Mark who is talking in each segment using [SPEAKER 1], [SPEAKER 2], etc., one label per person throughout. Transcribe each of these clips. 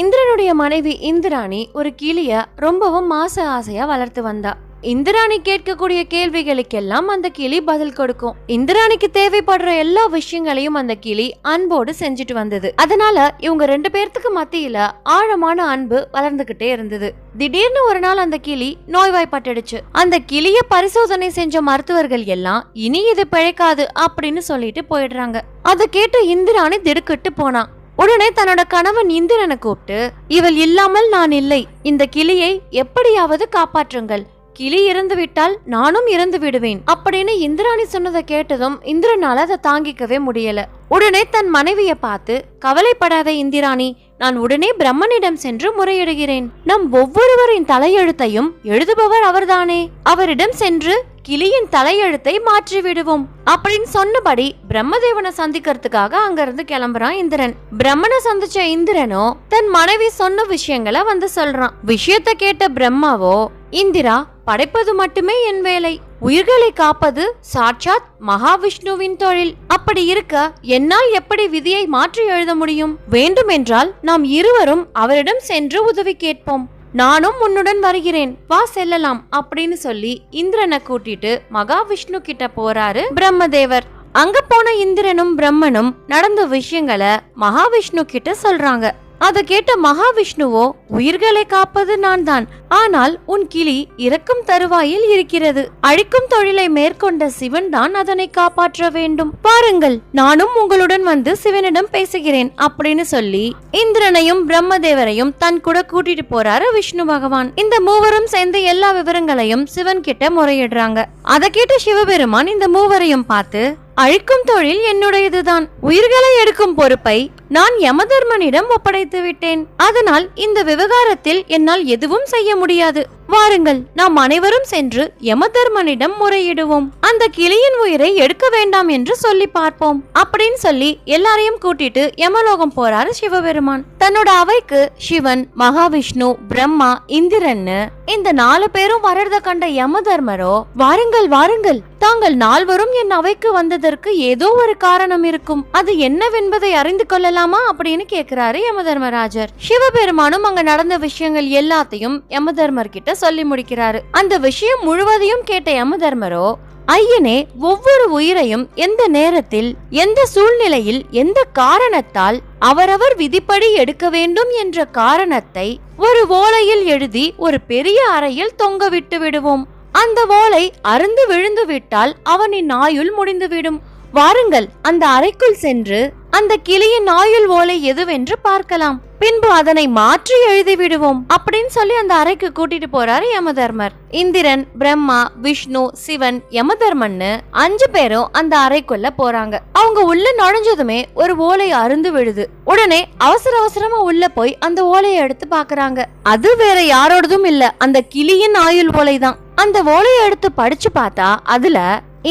[SPEAKER 1] இந்திரனுடைய மனைவி இந்திராணி ஒரு கிளிய ரொம்பவும் மாச ஆசையா வளர்த்து வந்தா. இந்திராணி கேட்கக்கூடிய கேள்விகளுக்கெல்லாம் அந்த கிளி பதில் கொடுக்கும். இந்திராணிக்கு தேவைப்படுற எல்லா விஷயங்களையும் அந்த கிளி அன்போடு செஞ்சுட்டு வந்தது. அதனால இவங்க ரெண்டு பேர்த்துக்கு மத்தியில ஆழமான அன்பு வளர்ந்துகிட்டே இருந்தது. திடீர்னு ஒரு நாள் அந்த கிளி நோய்வாய்ப்பட்டுடுச்சு. அந்த கிளிய பரிசோதனை செஞ்ச மருத்துவர்கள் எல்லாம் இனி இது பிழைக்காது அப்படின்னு சொல்லிட்டு போயிடுறாங்க. அதை கேட்டு இந்திராணி திடுக்கிட்டு போனா. உடனே தன்னோட கணவன் இந்திரனை கூப்பிட்டு இவள் இல்லாமல் நான் இல்லை. இந்த கிளியை எப்படியாவது காப்பாற்றுங்கள். கிளி இறந்து விட்டால் நானும் இறந்து விடுவேன். அப்படின்னு இந்திராணி சொன்னதை கேட்டதும் இந்திரனால அதை தாங்கிக்கவே முடியல. உடனே தன் மனைவிய பார்த்து கவலைப்படாத இந்திராணி நான் உடனே பிரம்மனிடம் சென்று முறையிடுகிறேன். நம் ஒவ்வொருவரின் தலையெழுத்தையும் எழுதுபவர் அவர்தானே. அவரிடம் சென்று கிளியின் தலையெழுத்தை மாற்றி விடுவோம் அப்படின்னு சொன்னபடி பிரம்மதேவனை சந்திக்கிறதுக்காக அங்கிருந்து கிளம்புறான் இந்திரன். பிரம்மனை சந்திச்ச இந்திரனோ தன் மனைவி சொன்ன விஷயங்களை வந்து சொல்றான். விஷயத்த கேட்ட பிரம்மாவோ இந்திரா படைப்பது மட்டுமே என் வேலை. உயிர்களை காப்பது சாட்சாத் மகாவிஷ்ணுவின் தொழில். அப்படி இருக்க என்னால் எப்படி விதியை மாற்றி எழுத முடியும்? வேண்டுமென்றால் நாம் இருவரும் அவரிடம் சென்று உதவி கேட்போம். நானும் உன்னுடன் வருகிறேன். வா செல்லலாம் அப்படின்னு சொல்லி இந்திரனை கூட்டிட்டு மகாவிஷ்ணு கிட்ட போறாரு பிரம்மதேவர். அங்க போன இந்திரனும் பிரம்மனும் நடந்த விஷயங்களை மகாவிஷ்ணு கிட்ட சொல்றாங்க. அதை கேட்ட மகாவிஷ்ணுவோ உயிர்களை காப்பது நான் தான் ஆனால் உன் கிளி இறக்கும் தருவாயில் இருக்கிறது. அழிக்கும் தொழிலை மேற்கொண்ட சிவன் தான் அதனை காப்பாற்ற வேண்டும். பாருங்கள் நானும் உங்களுடன் வந்து சிவனிடம் பேசுகிறேன் அப்படின்னு சொல்லி இந்திரனையும் பிரம்மதேவரையும் தன் கூட கூட்டிட்டு போறாரு விஷ்ணு பகவான். இந்த மூவரும் சேர்ந்து எல்லா விவரங்களையும் சிவன் கிட்ட முறையிடுறாங்க. அதை கேட்ட சிவபெருமான் இந்த மூவரையும் பார்த்து அழிக்கும் தொழில் என்னுடையதுதான். உயிர்களை எடுக்கும் பொறுப்பை நான் யமதர்மனிடம் ஒப்படைத்து விட்டேன் அதனால் இந்த விவகாரத்தில் என்னால் எதுவும் செய்ய முடியாது. வாருங்கள் நாம் அனைவரும் சென்று யமதர்மனிடம் முறையிடுவோம். அந்த கிளியின் உயிரை எடுக்க வேண்டாம் என்று சொல்லி பார்ப்போம். அப்படின்னு சொல்லி எல்லாரையும் கூட்டிட்டு யமலோகம் போறாரு சிவபெருமான். தன்னோட அவைக்கு சிவன் மகாவிஷ்ணு பிரம்மா இந்திரன்னு இந்த நாலு பேரும் வரத கண்ட யமதர்மரோ வாருங்கள் வாருங்கள் தாங்கள் நால்வரும் என் அவைக்கு வந்ததற்கு ஏதோ ஒரு காரணம் இருக்கும். அது என்னவென்பதை அறிந்து கொள்ளலாமா? அப்படின்னு கேக்குறாரு யமதர்மராஜர். சிவபெருமானும் அங்க நடந்த விஷயங்கள் எல்லாத்தையும் யமதர்மர் கிட்ட சொல்லி முடிக்கிறாரு. அந்த விஷயம் முழுவதையும் கேட்ட யமதர்மரோ ஐயனே ஒவ்வொரு உயிரையும் எந்த நேரத்தில் எந்த சூழ்நிலையில் எந்த காரணத்தால் அவரவர் விதிப்படி எடுக்க வேண்டும் என்ற காரணத்தை ஒரு ஓலையில் எழுதி ஒரு பெரிய அறையில் தொங்க விட்டு விடுவோம். அந்த ஓலை அருந்து விழுந்து விட்டால் அவனின் ஆயுள் முடிந்துவிடும். வாருங்கள் அந்த அறைக்குள் சென்று அந்த கிளியின் ஆயுள் ஓலை எதுவென்று பார்க்கலாம். பின்பு அதனை மாற்றி எழுதி விடுவோம் அப்படின்னு சொல்லி அந்த அறைக்கு கூட்டிட்டு போறாரு யமதர்மர். இந்திரன் பிரம்மா விஷ்ணு சிவன் யமதர்மன்னு அஞ்சு பேரும் அந்த அறைக்குள்ள போறாங்க. அவங்க உள்ள நுழைஞ்சதுமே ஒரு ஓலை அருந்து விழுது. உடனே அவசர அவசரமா உள்ள போய் அந்த ஓலையை எடுத்து பாக்குறாங்க அது வேற யாரோடதும் இல்ல அந்த கிளியின் ஆயுள் ஓலை தான் அந்த ஓலையை எடுத்து படிச்சு பார்த்தா அதுல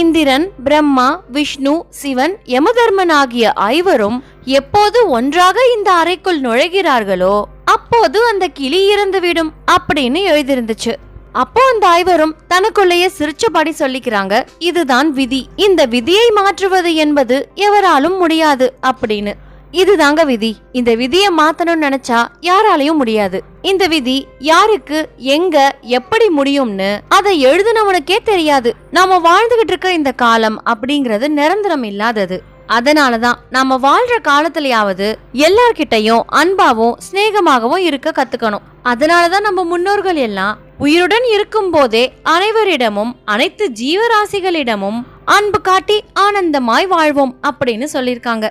[SPEAKER 1] இந்திரன் பிரம்மா விஷ்ணு சிவன் யமதர்மன் ஆகிய ஐவரும் எப்போது ஒன்றாக இந்த அறைக்குள் நுழைகிறார்களோ அப்போது அந்த கிளி இறந்துவிடும் அப்படின்னு எழுதியிருந்துச்சு அப்போ அந்த ஐவரும் தனக்குள்ளேயே சிரிச்சபடி சொல்லிக்கிறாங்க இதுதான் விதி. இந்த விதியை மாற்றுவது என்பது எவராலும் முடியாது அப்படின்னு. இதுதாங்க விதி. இந்த விதியை மாத்தணும்னு நினைச்சா யாராலையும் முடியாது. இந்த விதி யாருக்கு எங்க எப்படி முடியும்னு அதை எழுதுனவனுக்கே தெரியாது. நாம வாழ்ந்துகிட்டு இருக்க இந்த காலம் அப்படிங்கிறது நிரந்தரம் இல்லாதது. அதனாலதான் நம்ம வாழ்ற காலத்திலயாவது எல்லார்கிட்டயும் அன்பாவும் சிநேகமாகவும் இருக்க கத்துக்கணும். அதனாலதான் நம்ம முன்னோர்கள் எல்லாம் உயிருடன் இருக்கும் போதே அனைவரிடமும் அனைத்து ஜீவராசிகளிடமும் அன்பு காட்டி ஆனந்தமாய் வாழ்வோம் அப்படின்னு சொல்லியிருக்காங்க.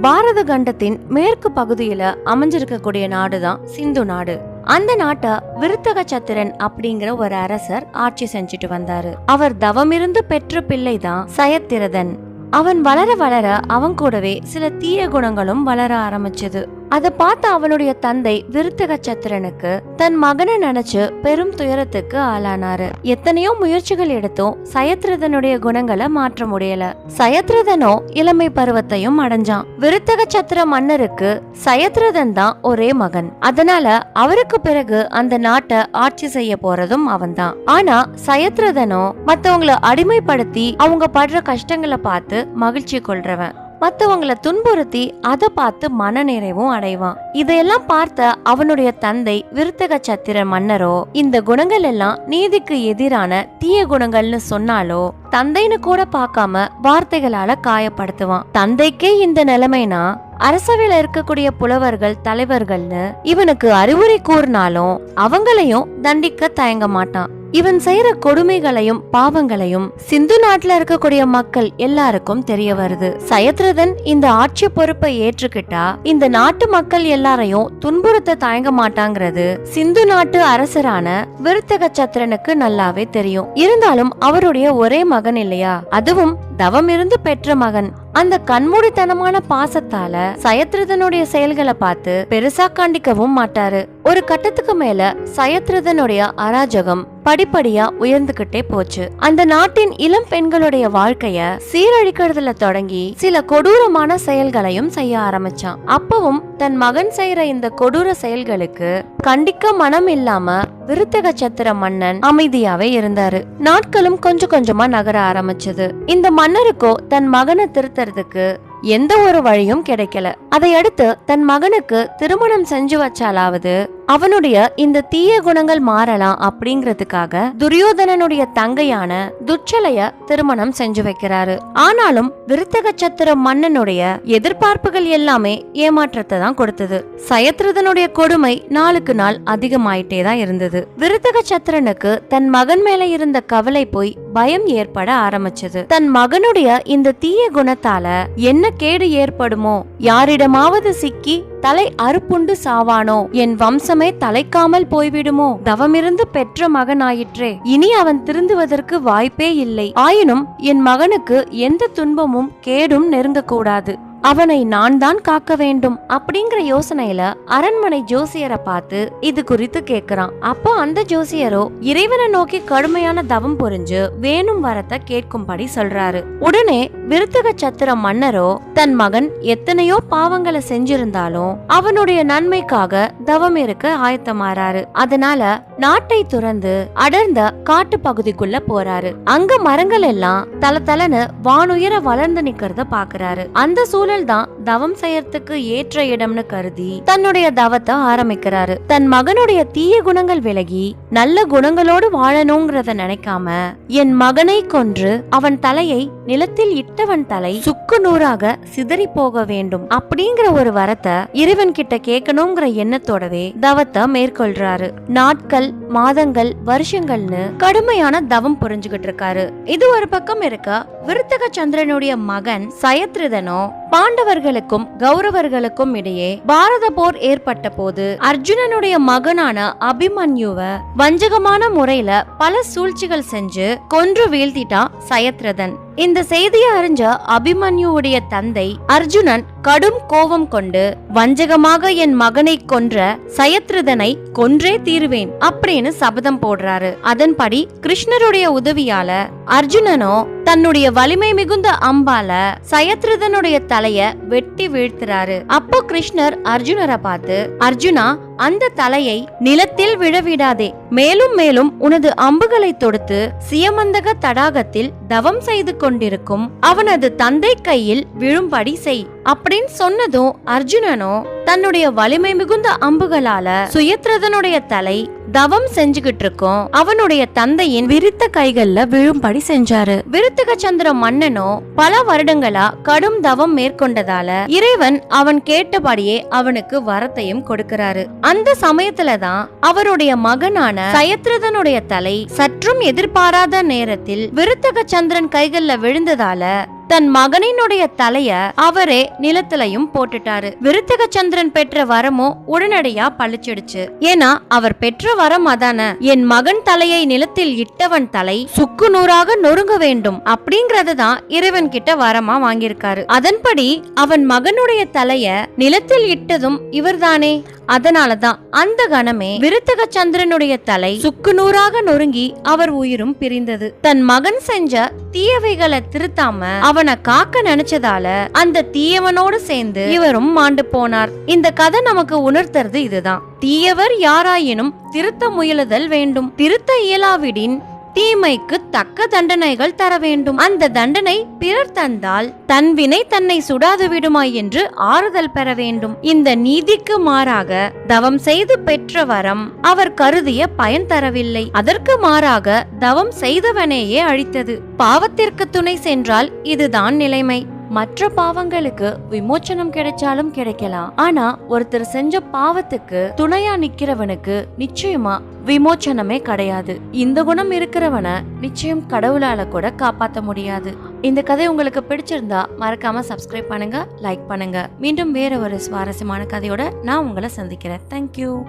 [SPEAKER 1] பாரத கண்டத்தின் மேற்கு பகுதியில அமைஞ்சிருக்கக்கூடிய நாடுதான் சிந்து நாடு. அந்த நாட்டை விருத்தக சத்திரன் அப்படிங்கிற ஒரு அரசர் ஆட்சி செஞ்சுட்டு வந்தாரு. அவர் தவமிருந்து பெற்ற பிள்ளைதான் சயத்திரதன். அவன் வளர வளர அவன் கூடவே சில தீய குணங்களும் வளர ஆரம்பிச்சது. அதை பார்த்த அவனுடைய தந்தை விருத்தக சத்திரனுக்கு தன் மகனை நினைச்சு பெரும் துயரத்துக்கு ஆளானாரு. எத்தனையோ முயற்சிகள் எடுத்தும் சயத்ரதனுடைய குணங்களை மாற்ற முடியல. சயத்ரதனோ இளமை பருவத்தையும் அடைஞ்சான். விருத்தக சத்திர மன்னருக்கு சயத்ரதன் தான் ஒரே மகன். அதனால அவருக்கு பிறகு அந்த நாட்டை ஆட்சி செய்ய போறதும் அவன்தான். ஆனா சயத்ரதனோ மத்தவங்களை அடிமைப்படுத்தி அவங்க படுற கஷ்டங்களை பார்த்து மகிழ்ச்சி கொள்றவன். மற்றவங்களை துன்புறுத்தி அதை பார்த்து மனநிறைவும் அடைவான். இதையெல்லாம் பார்த்த அவனுடைய தந்தை விருத்தக சத்திர மன்னரோ இந்த குணங்கள் எல்லாம் நீதிக்கு எதிரான தீய குணங்கள்னு சொன்னாலோ தந்தைன்னு கூட பார்க்காம வார்த்தைகளால காயப்படுத்துவான். தந்தைக்கே இந்த நிலைமைனா அரசவையில இருக்கக்கூடிய புலவர்கள் தலைவர்கள்னு இவனுக்கு அறிவுரை கூறினாலும் அவங்களையும் தண்டிக்க தயங்க மாட்டான். இவன் செய்யற கொடுமைகளையும் பாவங்களையும் சிந்து நாட்டுல இருக்கக்கூடிய மக்கள் எல்லாருக்கும் தெரிய வருது. சயத்ரதன் இந்த ஆட்சி பொறுப்பை ஏற்றுக்கிட்டா இந்த நாட்டு மக்கள் எல்லாரையும் துன்புறுத்த தயங்க மாட்டாங்கிறது. சிந்து நாட்டு அரசரான விருத்தக சத்திரனுக்கு நல்லாவே தெரியும். இருந்தாலும் அவருடைய ஒரே மகன் இல்லையா? அதுவும் தவம் இருந்து பெற்ற மகன். அந்த கண்மூடித்தனமான பாசத்தால சயத்ரதனுடைய செயல்களை பார்த்து பெருசா கண்டிக்கவும் மாட்டாரு. ஒரு கட்டத்துக்கு மேல சயத்ரதனுடைய அராஜகம் படிப்படியா உயர்ந்துகிட்டே போச்சு. அந்த நாட்டின் இளம் பெண்களுடைய வாழ்க்கைய சீரழிக்கிறதுல தொடங்கி சில கொடூரமான செயல்களையும் செய்ய ஆரம்பிச்சான். அப்பவும் தன் மகன் செய்யற இந்த கொடூர செயல்களுக்கு கண்டிக்க மனம் இல்லாம விருத்தக சத்திர மன்னன் அமைதியாவே இருந்தாரு. நாட்களும் கொஞ்சம் கொஞ்சமா நகர ஆரம்பிச்சது. இந்த மன்னருக்கோ தன் மகனை திருத்த வர்றதுக்கு எந்த ஒரு வழியும் கிடைக்கல. அதையடுத்து தன் மகனுக்கு திருமணம் செஞ்சு வச்சாலாவது அவனுடைய இந்த தீய குணங்கள் மாறலாம் அப்படிங்கறதுக்காக துரியோதனனுடைய தங்கையான துச்சலைய திருமணம் செஞ்சு வைக்கிறாரு. ஆனாலும் விருத்தக சத்திர மன்னனுடைய எதிர்பார்ப்புகள் எல்லாமே ஏமாற்றத்தை தான் கொடுத்தது. சயத்ரதனுடைய கொடுமை நாளுக்கு நாள் அதிகமாயிட்டே தான் இருந்தது. விருத்தக சத்திரனுக்கு தன் மகன் மேல இருந்த கவலை போய் பயம் ஏற்பட ஆரம்பிச்சது. தன் மகனுடைய இந்த தீய குணத்தால என்ன கேடு ஏற்படுமோ யாரிடமாவது சிக்கி தலை அறுப்புண்டு சாவானோ? என் வம்சமே தலைக்காமல் போய்விடுமோ? தவமிருந்து பெற்ற மகனாயிற்றே. இனி அவன் திருந்துவதற்கு வாய்ப்பே இல்லை. ஆயினும் என் மகனுக்கு எந்த துன்பமும் கேடும் நெருங்கக்கூடாது. அவனை நான் தான் காக்க வேண்டும் அப்படிங்கிற யோசனையில அரண்மனை ஜோசியரை பார்த்து இது குறித்து கேக்குறான். அப்போ அந்த ஜோசியரோ இறைவனை நோக்கி கடுமையான தவம் புரிஞ்சு வேணும் வரத்தை கேட்கும்படி சொல்றாரு. உடனே விருத்தக சத்திர மன்னரோ தன் மகன் எத்தனையோ பாவங்களை செஞ்சிருந்தாலும் அவனுடைய நன்மைக்காக தவம் இருக்க ஆயத்தமாறாரு. அதனால நாட்டை துறந்து அடர்ந்த காட்டு பகுதிக்குள்ள போறாரு. அங்க மரங்கள் எல்லாம் தல தலன்னு வானுயர வளர்ந்து நிக்கிறத பாக்குறாரு. அந்த சூழல் தான் தவம் செய்யறதுக்கு ஏற்ற இடம்னு கருதி தன்னுடைய தவத்தை ஆரம்பிக்கிறாரு. தன் மகனுடைய தீய குணங்கள் விலகி நல்ல குணங்களோடு வாழணுங்கிறத நினைக்காம என் மகனை கொன்று அவன் தலையை நிலத்தில் இட்டவன் தலை சுக்கு நூறாக சிதறி போக வேண்டும் அப்படிங்கிற ஒரு வரத்தை இறைவன் கிட்ட கேட்கணுங்கிற எண்ணத்தோடவே தவத்தை மேற்கொள்றாரு. நாட்கள் மாதங்கள் வருஷங்கள்னு கடுமையான தவம் புரிஞ்சுகிட்டு இருக்காரு. இது ஒரு பக்கம் இருக்க விருத்தக சந்திரனுடைய மகன் சயத்ரிதனோ பாண்டவர்களுக்கும் கௌரவர்களுக்கும் இடையே பாரத போர் ஏற்பட்ட போது அர்ஜுனனுடைய மகனான அபிமன்யுவ வஞ்சகமான முறையில பல சூழ்ச்சிகள் செஞ்சு கொன்று வீழ்த்திட்டான் சயத்ரதன். இந்த செய்தியை அறிஞ்ச அபிமன்யுவுடைய தந்தை அர்ஜுனன் கடும் கோபம் கொண்டு வஞ்சகமாக என் மகனை கொன்ற சயத்ருதனை கொன்றே தீருவேன் அப்படின்னு சபதம் போடுறாரு. அதன்படி கிருஷ்ணருடைய உதவியால அர்ஜுனனோ தன்னுடைய வலிமை மிகுந்த அம்பால சயத்ருதனுடைய தலைய வெட்டி வீழ்த்துறாரு. அப்போ கிருஷ்ணர் அர்ஜுனரை பார்த்து அர்ஜுனா அந்த தலையை நிலத்தில் விழவிடாதே. மேலும் மேலும் உனது அம்புகளை தொடுத்து சியமந்தக தடாகத்தில் தவம் செய்து கொண்டிருக்கும் அவனது தந்தை கையில் விழும்படி செய். அப்படின்னு சொன்னதும் அர்ஜுனனோ தன்னுடைய வலிமை மிகுந்த அம்புகளால சுயத்ரதனுடைய தலை தவம் செஞ்சுகிட்டு இருக்கோம் அவனுடைய தந்தையின் விரித்த கைகள்ல விழும்படி செஞ்சாரு. விருத்தக சந்திர மன்னனோ பல வருடங்களா கடும் தவம் மேற்கொண்டதால இறைவன் அவன் கேட்டபடியே அவனுக்கு வரத்தையும் கொடுக்கிறாரு. அந்த சமயத்துலதான் அவருடைய மகனான சயத்ரதனுடைய தலை சற்றும் எதிர்பாராத நேரத்தில் விருத்தக சந்திரன் கைகள்ல விழுந்ததால தன் மகனினுடைய தலைய அவரே நிலத்திலையும் போட்டுட்டாரு. விருத்தக சந்திரன் பெற்ற வரமும் உடனடியா பழிச்சிடுச்சு. ஏன்னா அவர் பெற்ற வரம் அதான. என் மகன் தலையை நிலத்தில் இட்டவன் தலை சுக்கு நூறாக நொறுங்க வேண்டும். அப்படிங்கறது தான் இறைவன் கிட்ட வரமா வாங்கியிருக்காரு. அதன்படி அவன் மகனுடைய தலைய நிலத்தில் இட்டதும் இவர்தானே. அதனாலதான் அந்த கணமே விருத்தக சந்திரனுடைய தலை சுக்கு நூறாக நொறுங்கி அவர் உயிரும் பிரிந்தது. தன் மகன் செஞ்ச தீயவைகளை திருத்தாம அவனை காக்க நினைச்சதால அந்த தீயவனோடு சேர்ந்து இவரும் மாண்டு போனார். இந்த கதை நமக்கு உணர்த்துறது இதுதான். தீயவர் யாராயினும் திருத்த முயலுதல் வேண்டும். திருத்த இயலாவிடின் தீமைக்கு தக்க தண்டனைகள் தர வேண்டும். அந்த தண்டனை பிறர் தந்தால் தன் வினை தன்னை சுடாது விடுமாய் என்று ஆறுதல் பெற வேண்டும். இந்த நீதிக்கு மாறாக தவம் செய்து பெற்ற வரம் அவர் கருதிய பயன் தரவில்லை. அதற்கு மாறாக தவம் செய்தவனேயே அழித்தது. பாவத்திற்கு துணை சென்றால் இதுதான் நிலைமை. மற்ற பாவங்களுக்கு விமோச்சனம் கிடைச்சாலும் கிடைக்கலாம். ஆனா ஒருத்தர் செஞ்ச பாவத்துக்கு துணையா நிக்கிறவனுக்கு நிச்சயமா விமோச்சனமே கிடையாது. இந்த குணம் இருக்கிறவனை நிச்சயம் கடவுளால கூட காப்பாத்த முடியாது. இந்த கதை உங்களுக்கு பிடிச்சிருந்தா மறக்காம சப்ஸ்கிரைப் பண்ணுங்க லைக் பண்ணுங்க. மீண்டும் வேற ஒரு சுவாரஸ்யமான கதையோட நான் உங்களை சந்திக்கிறேன். தேங்க்யூ